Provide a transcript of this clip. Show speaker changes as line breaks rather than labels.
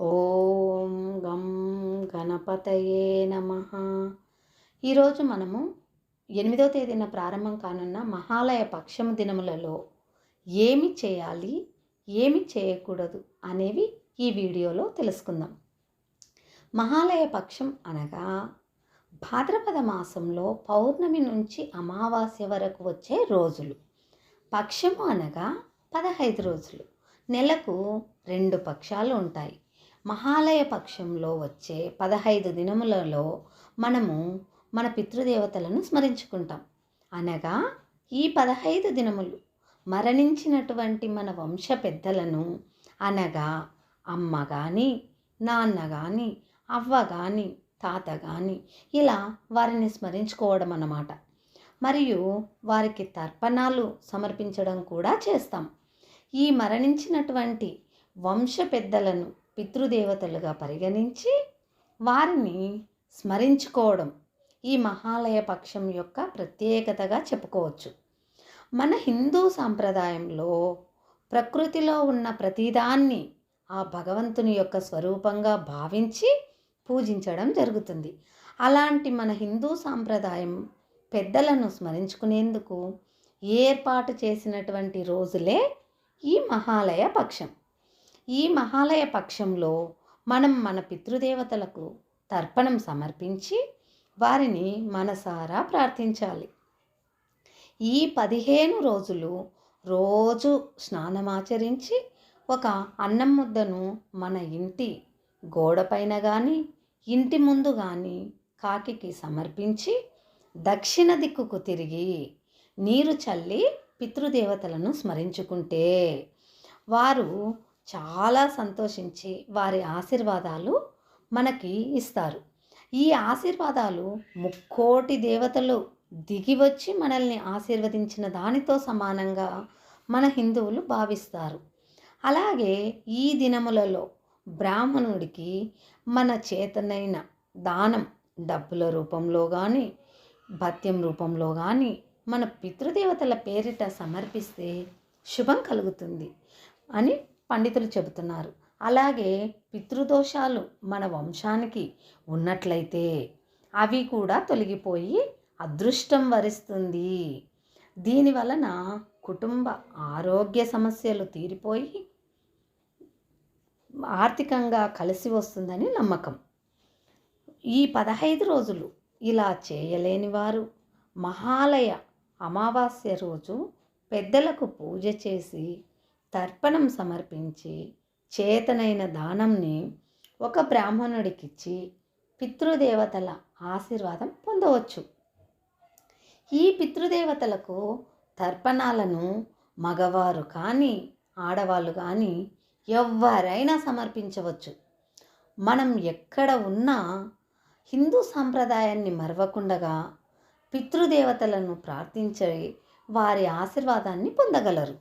ఓం గం గణపతయే నమ. ఈరోజు మనము ఎనిమిదో తేదీన ప్రారంభం కానున్న మహాలయ పక్షము దినములలో ఏమి చేయాలి ఏమి చేయకూడదు అనేవి ఈ వీడియోలో తెలుసుకుందాం. మహాలయ పక్షం అనగా భాద్రపద మాసంలో పౌర్ణమి నుంచి అమావాస్య వరకు వచ్చే రోజులు. పక్షము అనగా పదహైదు రోజులు. నెలకు రెండు పక్షాలు ఉంటాయి. మహాలయ పక్షంలో వచ్చే పదహైదు దినములలో మనము మన పితృదేవతలను స్మరించుకుంటాం. అనగా ఈ పదహైదు దినములు మరణించినటువంటి మన వంశ పెద్దలను అనగా అమ్మ కానీ నాన్న కానీ అవ్వ కానీ తాత కానీ ఇలా వారిని స్మరించుకోవడం అన్నమాట. మరియు వారికి తర్పణాలు సమర్పించడం కూడా చేస్తాం. ఈ మరణించినటువంటి వంశ పెద్దలను పితృదేవతలుగా పరిగణించి వారిని స్మరించుకోవడం ఈ మహాలయ పక్షం యొక్క ప్రత్యేకతగా చెప్పుకోవచ్చు. మన హిందూ సాంప్రదాయంలో ప్రకృతిలో ఉన్న ప్రతిదాన్ని ఆ భగవంతుని యొక్క స్వరూపంగా భావించి పూజించడం జరుగుతుంది. అలాంటి మన హిందూ సాంప్రదాయం పెద్దలను స్మరించుకునేందుకు ఏర్పాటు చేసినటువంటి రోజులే ఈ మహాలయ పక్షం. ఈ మహాలయ పక్షంలో మనం మన పితృదేవతలకు తర్పణం సమర్పించి వారిని మనసారా ప్రార్థించాలి. ఈ పదిహేను రోజులు రోజు స్నానమాచరించి ఒక అన్నం ముద్దను మన ఇంటి గోడపైన కానీ ఇంటి ముందు కానీ కాకికి సమర్పించి దక్షిణ దిక్కుకు తిరిగి నీరు చల్లి పితృదేవతలను స్మరించుకుంటే వారు చాలా సంతోషించి వారి ఆశీర్వాదాలు మనకి ఇస్తారు. ఈ ఆశీర్వాదాలు ముక్కోటి దేవతలు దిగి వచ్చి మనల్ని ఆశీర్వదించిన దానితో సమానంగా మన హిందువులు భావిస్తారు. అలాగే ఈ దినములలో బ్రాహ్మణుడికి మన చేతనైన దానం డబ్బుల రూపంలో కానీ భత్యం రూపంలో కానీ మన పితృదేవతల పేరిట సమర్పిస్తే శుభం కలుగుతుంది అని పండితులు చెబుతున్నారు. అలాగే పితృదోషాలు మన వంశానికి ఉన్నట్లయితే అవి కూడా తొలగిపోయి అదృష్టం వరిస్తుంది. దీని వలన కుటుంబ ఆరోగ్య సమస్యలు తీరిపోయి ఆర్థికంగా కలిసి వస్తుందని నమ్మకం. ఈ పదహైదు రోజులు ఇలా చేయలేని వారు మహాలయ అమావాస్య రోజు పెద్దలకు పూజ చేసి తర్పణం సమర్పించి చేతనైన దానంని ఒక బ్రాహ్మణుడికిచ్చి పితృదేవతల ఆశీర్వాదం పొందవచ్చు. ఈ పితృదేవతలకు తర్పణాలను మగవారు కానీ ఆడవాళ్ళు కానీ ఎవరైనా సమర్పించవచ్చు. మనం ఎక్కడ ఉన్నా హిందూ సాంప్రదాయాన్ని మరవకుండగా పితృదేవతలను ప్రార్థించి వారి ఆశీర్వాదాన్ని పొందగలరు.